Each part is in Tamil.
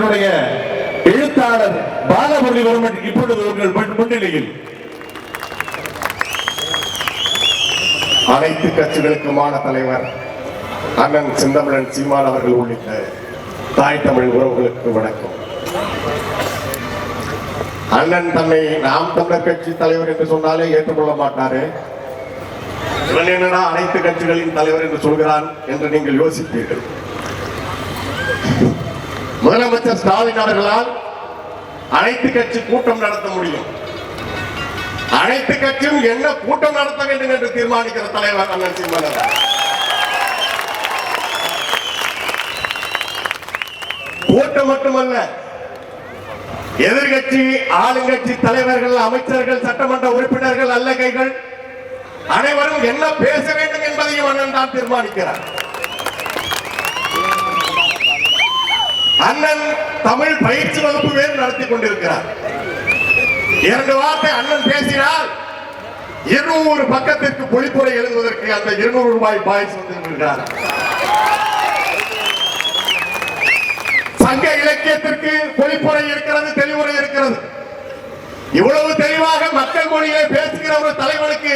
கட்சியினுடைய எழுத்தாளர் பாலமுரளி பாலமுரளிவர்மன் இப்பொழுது உங்கள் முன்னிலையில். அனைத்து கட்சிகளுக்குமான தலைவர் அண்ணன் சிந்தமிழன் சீமான் அவர்கள் உள்ளிட்ட தாய் தமிழ் உறவுகளுக்கு வணக்கம். அண்ணன் தன்னை நாம் தமிழர் கட்சி தலைவர் என்று சொன்னாலே ஏற்றுக்கொள்ள மாட்டாரு. இவன் என்னடா அனைத்து கட்சிகளின் தலைவர் என்று சொல்கிறான் என்று நீங்கள் யோசிப்பீர்கள். முதலமைச்சர் ஸ்டாலின் அவர்களால் அனைத்து கட்சி கூட்டம் நடத்த முடியும். அனைத்து கட்சியும் என்ன கூட்டம் நடத்த வேண்டும் என்று தீர்மானிக்கிற தலைவர் அண்ணன் சீமான் கூட்டம் மட்டுமல்ல எதிர்கட்சி ஆளுங்கட்சி தலைவர்கள் அமைச்சர்கள் சட்டமன்ற உறுப்பினர்கள் அல்லகைகள் அனைவரும் என்ன பேச வேண்டும் என்பதையும் அண்ணன் தான் தீர்மானிக்கிறார். அண்ணன் தமிழ் பயிற்சி வகுப்பு வேறு நடத்தி கொண்டிருக்கிறார். இரண்டு வார்த்தை அண்ணன் பேசினால் இருநூறு பக்கத்திற்கு பொழிப்புரை எழுதுவதற்கு அந்த இருநூறு ரூபாய் பாய்ஸ் வந்திருக்கிறார் சங்க இலக்கியத்திற்கு பொழிப்புரை இருக்கிறது தெளிவுரை இருக்கிறது. இவ்வளவு தெளிவாக மக்கள் மொழியை பேசுகிற ஒரு தலைவனுக்கு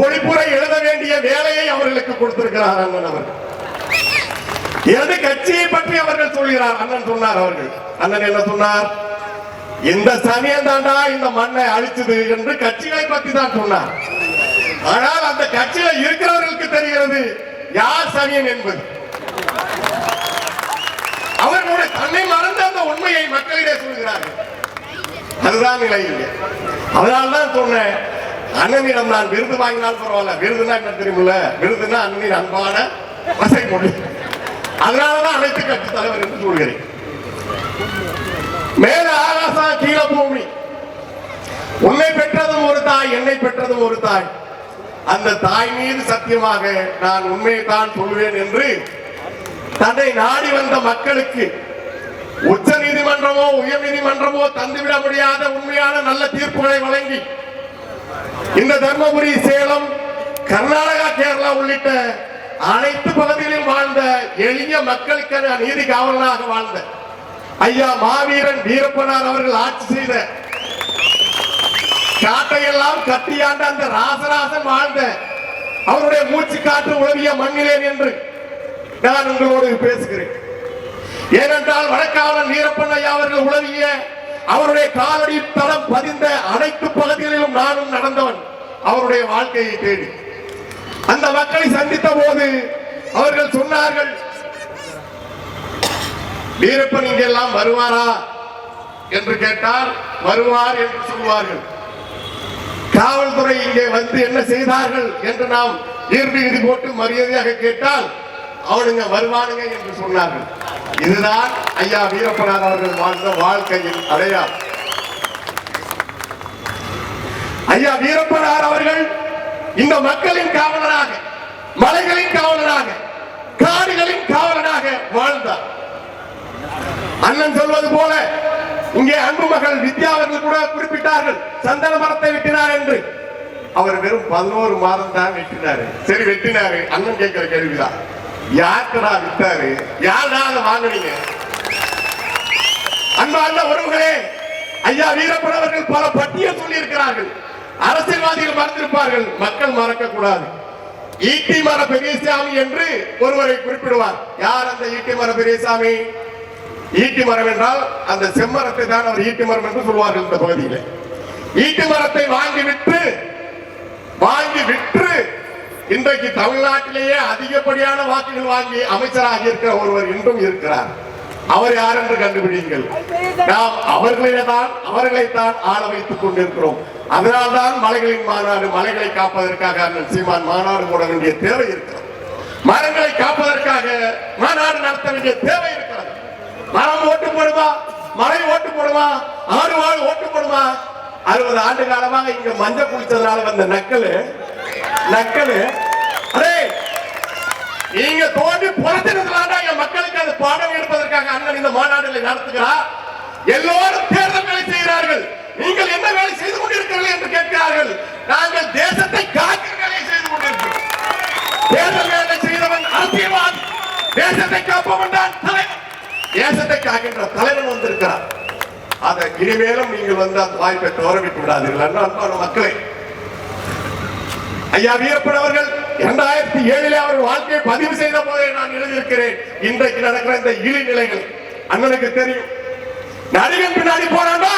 பொழிப்புரை எழுத வேண்டிய வேலையை அவர்களுக்கு கொடுத்திருக்கிறார் அண்ணன் அவர்கள். எனது கட்சியை பற்றி அவர்கள் சொல்கிறார். அண்ணன் சொன்னார் அவர்கள். அண்ணன் என்ன சொன்னார்? இந்த சனியன் தாண்டா இந்த மண்ணை அழிச்சது என்று கட்சிகளை பற்றி தான் சொன்னார். ஆனால் அந்த கட்சியில இருக்கிறவர்களுக்கு தெரிகிறது யார் சனியன் என்பது. அவர்களுடைய தன்னை மறந்து அந்த உண்மையை மக்களிடையே சொல்கிறார்கள். அதுதான் நிலை இல்லை அதனால்தான் சொன்னேன் அண்ணனிடம் நான் விருது வாங்கினால் பரவாயில்ல. விருதுனா என்ன தெரியுமில்ல? விருதுனா அண்ணனின் அன்பான வசை மொழி அதனாலதான் அனைத்து கட்சி தலைவர் என்று சொல்கிறேன். மேல ஆகாசம் கீழே பூமி. உன்னை பெற்றதும் ஒரு தாய் என்னை பெற்றதும் ஒரு தாய். அந்த தாய் மீது சத்தியமாக நான் உண்மையை தான் சொல்வேன் என்று தன்னை நாடி வந்த மக்களுக்கு உச்ச நீதிமன்றமோ உயர் நீதிமன்றமோ தந்துவிட முடியாத உண்மையான நல்ல தீர்ப்புகளை வழங்கி இந்த தர்மபுரி சேலம் கர்நாடகா கேரளா உள்ளிட்ட அனைத்து பகுதிகளிலும் வாழ்ந்த எளிய மக்களுக்கான நீதி காவலனாக வாழ்ந்த ஐயா மாவீரன் வீரப்பனார் அவர்கள் ஆட்சி செய்த காட்டையெல்லாம் கட்டியாண்ட அந்த ராசராசன் வாழ்ந்த அவருடைய மூச்சு காற்று உழவிய மண்ணிலேன் என்று நான் உங்களோடு பேசுகிறேன். ஏனென்றால் வடக்காவலன் வீரப்பன் ஐயா அவர்கள் உழவிய அவருடைய காலடி தடம் பதிந்த அனைத்து பகுதிகளிலும் நானும் நடந்தவன். அவருடைய வாழ்க்கையை தேடி. மக்களை சந்தித்த போது அவர்கள் சொன்னார்கள் வீரப்பன் இங்கெல்லாம் வருவாரா என்று கேட்டால் வருவார் என்று சொல்வார்கள் காவல்துறை இங்கே வந்து என்ன செய்தார்கள் என்று நாம் ஈர்ப்பு இது போட்டு மரியாதையாக கேட்டால் அவனுங்க வருவானுங்க என்று சொன்னார்கள். இதுதான் ஐயா வீரப்பனார் அவர்கள் வாழ்ந்த வாழ்க்கையின் அடையாளம். ஐயா வீரப்பனார் அவர்கள் இந்த மக்களின் காவலராக மலைகளின் காவலனாக காடுகளின் காவலனாக வாழ்ந்தார். அண்ணன் சொல்வது போல இங்கே அன்பு மகள் வித்யா அவர்கள் கூட குறிப்பிட்டார்கள் சந்தன மரத்தை வெட்டினார் என்று. அவர் வெறும் பதினோரு மாதம் தான் வெட்டினாரு. சரி வெட்டினாரு. அண்ணன் கேட்கிற கேள்விதான். யாருக்கடா வித்தாரு? யாரா அதை வாங்குனீங்க? அன்பார்ந்த உறவுகளே ஐயா வீரப்பன் அவர்கள் பல பட்டியல் சொல்லி இருக்கிறார்கள் அரசியல்வாதிகள் மறந்திருப்பார்கள். மக்கள் மறக்க கூடாது ஈட்டி மர பெரியசாமி என்று ஒருவரை குறிப்பிடுவார். யார் அந்த ஈட்டி மர பெரியசாமி? ஈட்டி மரம் என்றால் அந்த செம்மரத்தை தான் அவர் ஈட்டி மரம் என்று சொல்வார்கள் இந்த பகுதியில். ஈட்டி மரத்தை வாங்கி விற்று வாங்கி விற்று இன்றைக்கு தமிழ்நாட்டிலேயே அதிகப்படியான வாக்குகள் வாங்கி அமைச்சராக இருக்கிற ஒருவர் இன்றும் இருக்கிறார். அவர் யார் என்று கண்டுபிடிங்கள் நாம் அவர்களை தான் அவர்களை தான் ஆள வைத்துக் கொண்டிருக்கிறோம். அதனால்தான் மலைகளின் மாநாடு மலைகளை காப்பதற்காக அண்ணன் சீமான் மாநாடு போட வேண்டிய தேவை இருக்கிறது. மரங்களை காப்பதற்காக மாநாடு நடத்த வேண்டிய தேவை இருக்கிறது. மரம் ஓட்டு போடுமா? மலை ஓட்டு போடுமா? ஆறு வாழ் ஓட்டு போடுமா? அறுபது ஆண்டு காலமாக இங்க மஞ்சள் குளிச்சதுனால வந்த நக்கல் நக்கல். அரே நீங்க தோண்டி புறத்தினதுனால என் மக்களுக்கு அது பாடம் எடுப்பதற்காக அண்ணன் இந்த மாநாடுகளை நடத்துகிறார். எல்லோரும் தேர்தல் வேலை செய்கிறார்கள் நீங்கள் என்ன வேலை செய்து கொண்டிருக்கிறீர்கள் என்று கேட்கிறார்கள் நாங்கள் தேசத்தை காக்கிற வேலையை செய்து கொண்டிருக்கிறோம் தேர்தல் தேசத்தை தலைவர் காக்கின்ற தலைவன் வந்திருக்கிறார். அதை இனிமேலும் நீங்கள் வந்து அந்த வாய்ப்பை தவறவிட்டு விடாதீர்கள் அன்பான மக்களே. ஐயா வீரப்பன் அவர்கள் இரண்டாயிரத்தி ஏழிலே அவர் வாழ்க்கையை பதிவு செய்த போதே நான் எழுதியிருக்கிறேன். இன்றைக்கு நடக்கிற இந்த இழி நிலைகள். அண்ணனுக்கு தெரியும். நடிகன் பின்னாடி போறாண்டா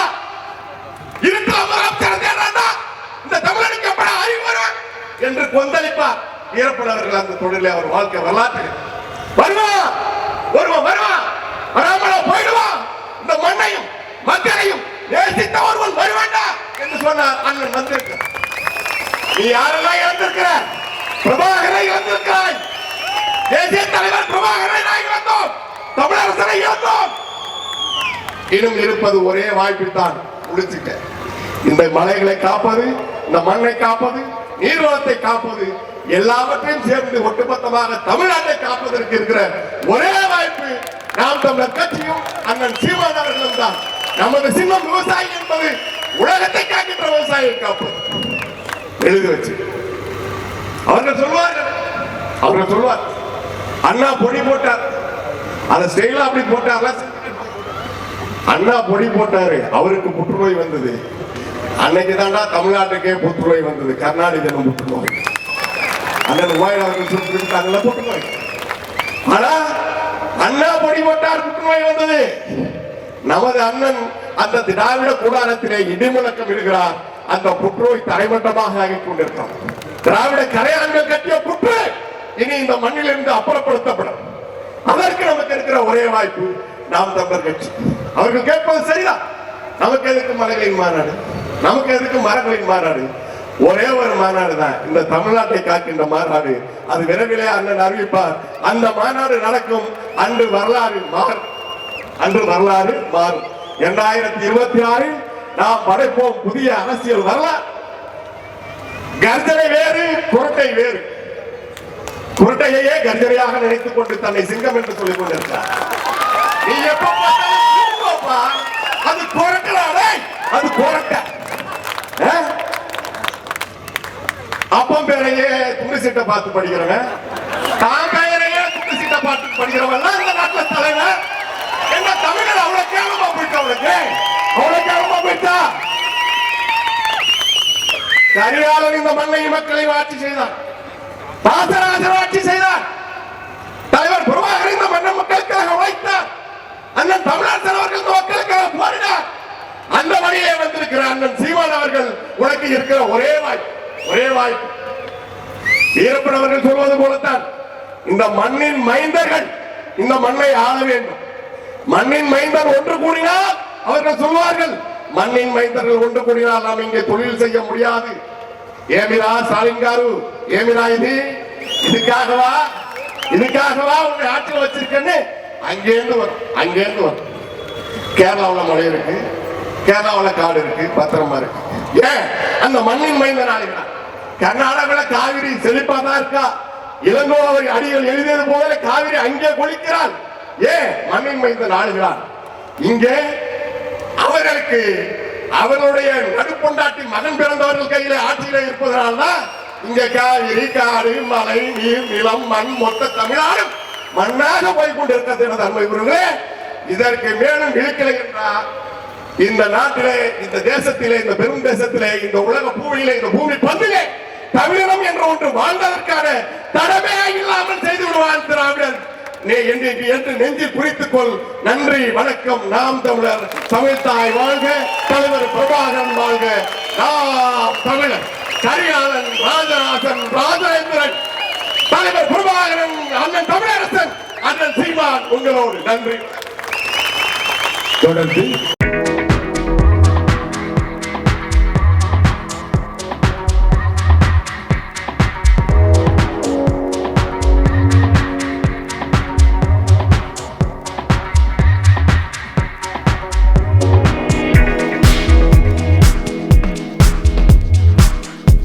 இந்த தமிழனுக்கு அறிவு வரும்? என்று கொந்தளிப்பார் வீரப்பன் அவர்கள் அந்த தொழிலை அவர் வாழ்க்கை வரலாற்று வருவா ஒருவன் வருவான் வராமல போயிடுவான் இந்த மண்ணையும் மக்களையும் நேசித்த ஒருவன் வருவேண்டா என்று சொன்னார் அண்ணன் வந்திருக்க நீ யாரெல்லாம் இழந்திருக்கிற பிரபாகரை இழந்திருக்கிறாய் தேசிய தலைவர் பிரபாகரை நான் இழந்தோம். தமிழரசனை இழந்தோம். இன்னும் இருப்பது ஒரே வாய்ப்பில் தான் முடிச்சுட்டேன் இந்த மலைகளை காப்பது இந்த மண்ணை காப்பது நீர்வளத்தை காப்பது எல்லாவற்றையும் சேர்ந்து ஒட்டுமொத்தமாக தமிழ்நாட்டை காப்பதற்கு இருக்கிற ஒரே தமிழர் கட்சியும் அண்ணன் சீமான் அவர்களும் தான். நமது சின்னம் விவசாயி என்பது உலகத்தை காக்கின்ற விவசாயி காப்பு. எழுதி வச்சு. அவர்கள் சொல்வார்கள். அவர்கள் சொல்வார். அண்ணா பொடி போட்டார். அதை ஸ்டைலா அப்படி போட்டார்ல அண்ணா பொடி போட்டாரு. அவருக்கு புற்றுநோய் வந்தது. அன்னைக்கு தாண்டா தமிழ்நாட்டுக்கே புற்றுநோய் வந்தது. கர்நாடகம் புற்றுநோய். அண்ணன் உபாயன் அவர்கள் சொல்லிட்டாங்கல்ல புற்றுநோய். ஆனா அண்ணா பொடி புற்றுநோய் வந்தது. நமது அண்ணன் அந்த திராவிட கூடாரத்திலே இடிமுழக்கம் இடுகிறார். அந்த புற்றுநோய் தரைமட்டமாக ஆகிக் கொண்டிருக்கிறார் திராவிட கரையான்கள் கட்டிய புற்று இனி இந்த மண்ணிலிருந்து அப்புறப்படுத்தப்படும். அதற்கு நமக்கு இருக்கிற ஒரே வாய்ப்பு நாம் தமிழர் கட்சி. அவர்கள் கேட்பது சரிதான். நமக்கு எதுக்கு மரங்களின் மாநாடு? நமக்கு எதுக்கு மரங்களின் மாநாடு? ஒரே ஒரு மாநாடு தான். இந்த தமிழ்நாட்டை காக்கின்ற மாநாடு. அது விரைவிலே அண்ணன் அறிவிப்பார். அந்த மாநாடு நடக்கும் அன்று வரலாறு மாறும். அன்று வரலாறு மாறும். இரண்டாயிரத்தி இருபத்தி ஆறில் நாம் படைப்போம் புதிய அரசியல் வரலாறு. கர்ஜனை வேறு குரட்டை வேறு. குரட்டையே கர்ஜனையாக நினைத்துக் கொண்டு தன்னை சிங்கம் என்று சொல்லிக் கொண்டிருக்கிறார். நீ எப்ப அது குரட்டடா அது குரட்டை. அப்பன் பேரையே துண்டு சீட்டை பார்த்து படிக்கிறவன். தான் பேரையே துண்டு சீட்டை பார்த்து படிக்கிறவன் இந்த நாட்டுல தலைவர் என்ன தமிழர் அவ்வளவு கேவலமா போயிட்டா அவளுக்கு அவ்வளவு கேவலமா போயிட்டா? கரிகாலன் இந்த மண்ணை மக்களை ஆட்சி செய்தார். பாசராஜர் ஆட்சி செய்தார். தலைவர் பிரபாகர் இந்த மண்ணை மக்களுக்காக உழைத்தார். அண்ணன் தமிழரசன் அவர்கள் இந்த மக்களுக்காக போரினார். அந்த வழியே வந்திருக்கிற அண்ணன் சீமான் அவர்கள் உனக்கு இருக்கிற ஒரே வாய்ப்பு ஒரே வாய்ப்பு வீரப்பன் அவர்கள் சொல்வது போலத்தான். இந்த மண்ணின் மைந்தர்கள் இந்த மண்ணை ஆள வேண்டும். மண்ணின் மைந்தர் ஒன்று கூடினால் அவர்கள் சொல்வார்கள் மண்ணின் மைந்தர்கள் ஒன்று கூடினால் நாம் இங்கே தொழில் செய்ய முடியாது. ஏமிரா ஸ்டாலின் காரு ஏமிரா இது? இதுக்காகவா? இதுக்காகவா உங்க ஆட்சியில் வச்சிருக்கேன்னு? அங்கேருந்து வரும் அங்கேருந்து வரும். கேரளாவில் மழை இருக்கு கேரளாவில் காடு இருக்கு பத்திரமா இருக்கு. ஏன்? அந்த மண்ணின் மைந்தன் கர்நாடகாவில் காவிரி செழிப்பா தான் இருக்கா? இளங்கோவை அடிகள் எழுதியது போல காவிரி அங்கே கொளிக்கிறான் ஏன்? மண்ணின் மைந்தன் ஆளுகிறான் இங்கே அவர்களுக்கு அவருடைய நடுப்பொண்டாட்டி மகன் பிறந்தவர்கள் கையில ஆட்சியில இருப்பதனால்தான் இங்க காவிரி காடு மலை நீர் நிலம் மண் மொத்த தமிழ்நாடு மண்ணாக போய் கொண்டிருக்கிறது தன்மை அன்பை இதற்கு மேலும் இழுக்கலை என்றால் இந்த நாட்டிலே இந்த தேசத்திலே இந்த பெரும் தேசத்திலே இந்த உலக பூமியிலே இந்த பூமி பந்திலே தமிழினம் என்ற ஒன்று வாழ்ந்ததற்கான தடமே இல்லாமல் செய்து விடுவான் திராவிடர். நீ என்று என்று நெஞ்சில் குறித்துக் கொள் நன்றி வணக்கம். நாம் தமிழர் தமிழ்தாய் வாழ்க தலைவர் பிரபாகரன் வாழ்க. நாம் தமிழர் கரிகாலன் ராஜராஜன் ராஜேந்திரன் தலைவர் பிரபாகரன் அண்ணன் தமிழரசன் அண்ணன் சீமான் உங்களோடு நன்றி. தொடர்ந்து